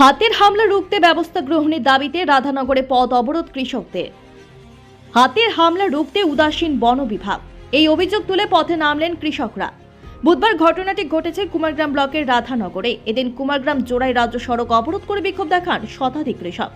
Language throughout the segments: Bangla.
হাতের হামলা রুখতে ব্যবস্থা গ্রহণের দাবিতে রাধানগরে পথ অবরোধ কৃষকদের। হাতের হামলা রুখতে উদাসীন বন বিভাগ। এই অভিযোগ তুলে পথে নামলেন কৃষকরা। বুধবার ঘটনাটি ঘটেছে কুমারগ্রাম ব্লকের রাধানগরে। এদিন কুমারগ্রাম জোড়াই রাজ্য সড়ক অবরোধ করে বিক্ষোভ দেখান শতাধিক কৃষক।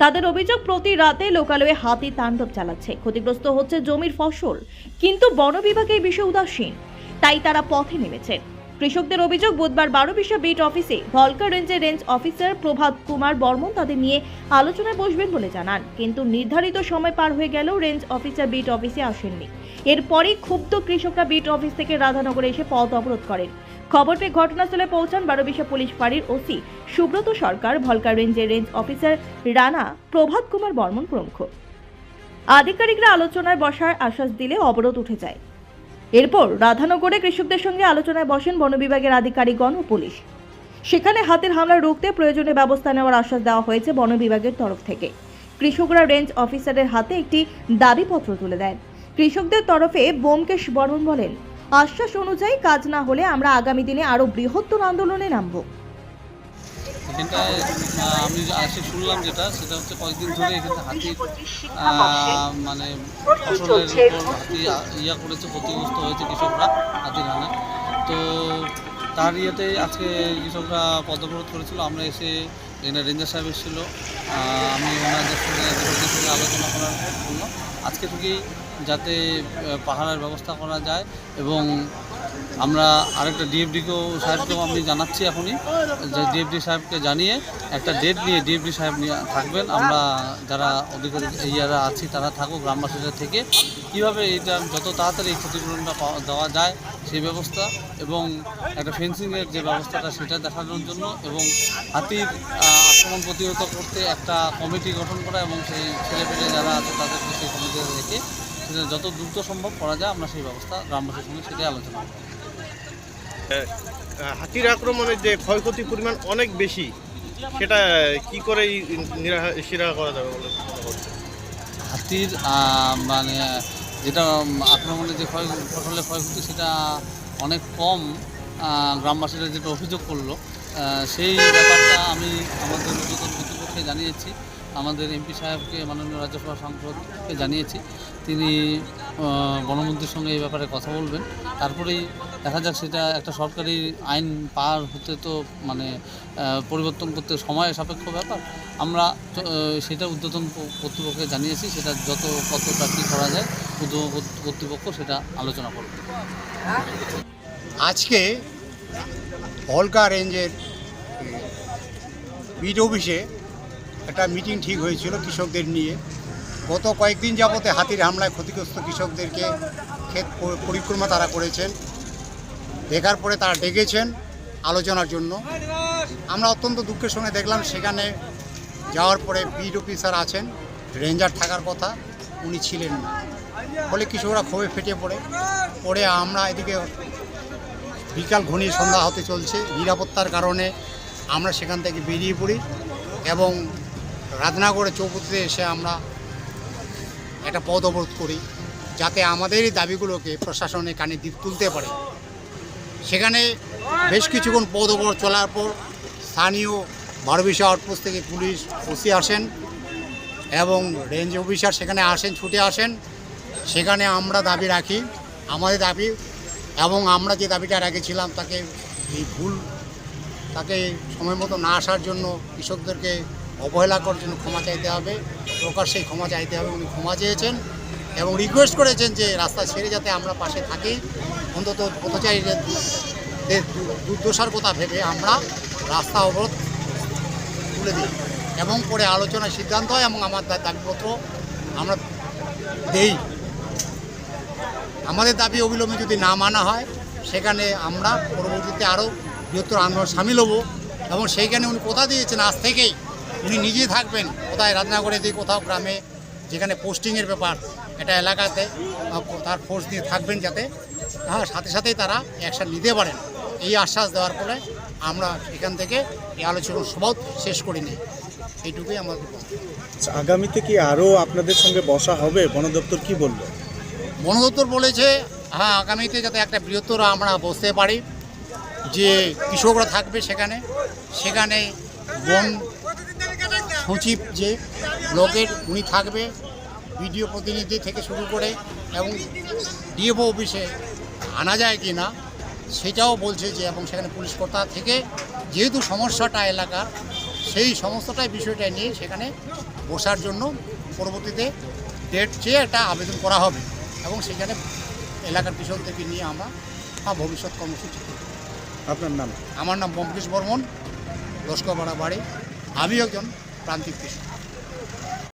তাদের অভিযোগ, প্রতি রাতে লোকালয়ে হাতি তাণ্ডব চালাচ্ছে। ক্ষতিগ্রস্ত হচ্ছে জমির ফসল। কিন্তু বন বিভাগ এই বিষয়ে উদাসীন। তাই তারা পথে নেমেছেন কৃষকদের অভিযোগ, বুধবার বারো বিশা বিট অফিসে ভলকা রেঞ্জের রেঞ্জ অফিসার প্রভাত কুমার বর্মন তাদের নিয়ে আলোচনায় বসবেন বলে জানান। কিন্তু নির্ধারিত সময় পার হয়ে গেলেও রেঞ্জ অফিসার বিট অফিসে আসেননি। এরপরই ক্ষুব্ধ কৃষকরা বিট অফিস থেকে রাধানগরে এসে পথ অবরোধ করেন। খবর পেয়ে ঘটনাস্থলে পৌঁছান বারোবিশা পুলিশ ফাঁড়ির ওসি। সুব্রত সরকার ভলকা রেঞ্জের রেঞ্জ অফিসার রানা প্রভাত কুমার বর্মন প্রমুখ। আধিকারিকরা আলোচনায় বসার আশ্বাস দিলে অবরোধ উঠে যায়। এরপর রাধানগরে কৃষকদের সঙ্গে আলোচনায় বসেন বন বিভাগের আধিকারিকগণ ও পুলিশ। সেখানে হাতের হামলা রুখতে প্রয়োজনীয় ব্যবস্থা নেওয়ার আশ্বাস দেওয়া হয়েছে বন বিভাগের তরফ থেকে। কৃষকরা রেঞ্জ অফিসারের হাতে একটি দাবিপত্র তুলে দেন। কৃষকদের তরফে বোমকেশ বর্মন বলেন আশ্বাস অনুযায়ী কাজ না হলে আমরা আগামী দিনে আরও বৃহত্তর আন্দোলনে নামব। আমি আসে শুনলাম যেটা সেটা হচ্ছে কয়েকদিন ধরে এখানে হাতির মানে ফসলের উপর হাতি ইয়া করেছে ক্ষতিগ্রস্ত হয়েছে কৃষকরা হাতির হানে তো তার ইয়েতে আজকে কৃষকরা পদপ্রবোধ করেছিল। আমরা এসে এখানে রেঞ্জার সাহেব এসেছিল। আমি ওনাদের সঙ্গে আলোচনা করার জন্য আজকে থেকেই যাতে আহ, পাহারার ব্যবস্থা করা যায় এবং আমরা আরেকটা ডিএফডিকেও সাহেবকেও আমি জানাচ্ছি এখনই যে ডিএফডি সাহেবকে জানিয়ে একটা ডেট নিয়ে ডিএফডি সাহেব নিয়ে থাকবেন। আমরা যারা অধিকারী ইয়ারা আছি তারা থাকুক গ্রামবাসীরা থেকে। কীভাবে এটা যত তাড়াতাড়ি ক্ষতিপূরণটা দেওয়া যায় সেই ব্যবস্থা এবং একটা ফেন্সিংয়ের যে ব্যবস্থাটা সেটা দেখানোর জন্য এবং হাতির আক্রমণ প্রতিহত করতে একটা কমিটি গঠন করা এবং সেই ছেলেপেলে যারা আছে তাদেরকে সেই কমিটিতে রেখে যত দ্রুত সম্ভব করা যায় আমরা সেই ব্যবস্থা গ্রামবাসীর সঙ্গে সেটাই আলোচনা করব। হাতির আক্রমণের যে ক্ষয়ক্ষতির পরিমাণ অনেক বেশি সেটা কি করে নিরাশিরা করা যাবে বলে হাতির মানে যেটা আক্রমণের যে ক্ষয় ফসলের ক্ষয়ক্ষতি সেটা অনেক কম গ্রামবাসীরা যেটা অভিযোগ করল সেই ব্যাপারটা আমি আমাদের ঊর্ধ্বতন কর্তৃপক্ষকে জানিয়েছি। আমাদের এমপি সাহেবকে মাননীয় রাজ্যসভা সাংসদকে জানিয়েছি। তিনি আহ, বনমন্ত্রীর সঙ্গে এই ব্যাপারে কথা বলবেন। তারপরেই দেখা যাক সেটা একটা সরকারি আইন পার হতে তো মানে পরিবর্তন করতে সময় সাপেক্ষ ব্যাপার। আমরা সেটা উদ্বোধন কর্তৃপক্ষকে জানিয়েছি সেটা যত কতটা কী করা যায় উদ্যোগ কর্তৃপক্ষ সেটা আলোচনা করবে। আজকে হলকা রেঞ্জের বিট অফিসে একটা মিটিং ঠিক হয়েছিল কৃষকদের নিয়ে। গত কয়েকদিন যাবতে হাতির হামলায় ক্ষতিগ্রস্ত কৃষকদেরকে ক্ষেত পরিক্রমা তারা করেছেন। দেখার পরে তারা ডেকেছেন আলোচনার জন্য। আমরা অত্যন্ত দুঃখের সঙ্গে দেখলাম সেখানে যাওয়ার পরে বিট অফিসার আছেন রেঞ্জার থাকার কথা, উনি ছিলেন না। ফলে কৃষকরা ক্ষোভে ফেটে পড়ে। পরে আমরা এদিকে বিকাল ঘনিয়ে সন্ধ্যা হতে চলছে। নিরাপত্তার কারণে আমরা সেখান থেকে বেরিয়ে পড়ি এবং রাধনাগড়ে চৌপতিতে এসে আমরা একটা পদ অবরোধ করি, যাতে আমাদের এই দাবিগুলোকে প্রশাসনের কানে দি তুলতে পারে। সেখানে বেশ কিছুক্ষণ পদ অবরোধ চলার পর স্থানীয় বারবিশা আউটপোস্ট থেকে পুলিশ ওসি আসেন এবং রেঞ্জ অফিসার সেখানে আসেন, ছুটে আসেন। সেখানে আমরা দাবি রাখি, আমাদের দাবি এবং আমরা যে দাবিটা রেখেছিলাম তাকে এই ভুল, তাকে সময় মতো না আসার জন্য কৃষকদেরকে অবহেলা করার জন্য ক্ষমা চাইতে হবে প্রকাশ্যেই ক্ষমা চাইতে হবে, উনি ক্ষমা চেয়েছেন এবং রিকোয়েস্ট করেছেন যে রাস্তা ছেড়ে যাতে আমরা পাশে থাকি। অন্তত পথচারীদের দের দুর্দশার কথা ভেবে আমরা রাস্তা অবরোধ তুলে দিই এবং পরে আলোচনার সিদ্ধান্ত হয় এবং আমার দাবিপত্র আমরা দেই। আমাদের দাবি অবিলম্বে যদি না মানা হয়, সেখানে আমরা পরবর্তীতে আরও বৃহত্তর আন্দোলন সামিল হব এবং সেইখানে উনি কথা দিয়েছেন আজ থেকেই। উনি নিজে থাকবেন কোথায় রাজনাগরে দিয়ে কোথাও গ্রামে যেখানে পোস্টিংয়ের ব্যাপার এটা এলাকাতে তার ফোর্স দিয়ে থাকবেন যাতে হ্যাঁ সাথে সাথেই তারা অ্যাকশন নিতে পারেন। এই আশ্বাস দেওয়ার পরে আমরা এখান থেকে এই আলোচনা সবাও শেষ করিনি এইটুকুই আমাদের আচ্ছা আগামীতে কি আরও আপনাদের সঙ্গে বসা হবে? বন দপ্তর কি বলল? বন দপ্তর বলেছে হ্যাঁ আগামীতে যাতে একটা বৃহত্তর আমরা বসতে পারি যে কৃষকরা থাকবে সেখানে সেখানে বন সচিব যে ব্লকের উনি থাকবে বিডিও প্রতিনিধি থেকে শুরু করে এবং ডিএফও অফিসে আনা যায় কি না সেটাও বলছে যে এবং সেখানে পুলিশ কর্তা থেকে যেহেতু সমস্যাটা এলাকার সেই সমস্তটাই বিষয়টা নিয়ে সেখানে বসার জন্য পরবর্তীতে ডেট চেয়ে একটা আবেদন করা হবে এবং সেখানে এলাকার কৃষকদেরকে নিয়ে আমরা ভবিষ্যৎ কর্মসূচি করব। আপনার নাম আমার নাম বম্কেশ বর্মন লস্করপাড়া বাড়ি আমি একজন প্রান্তিক কৃষক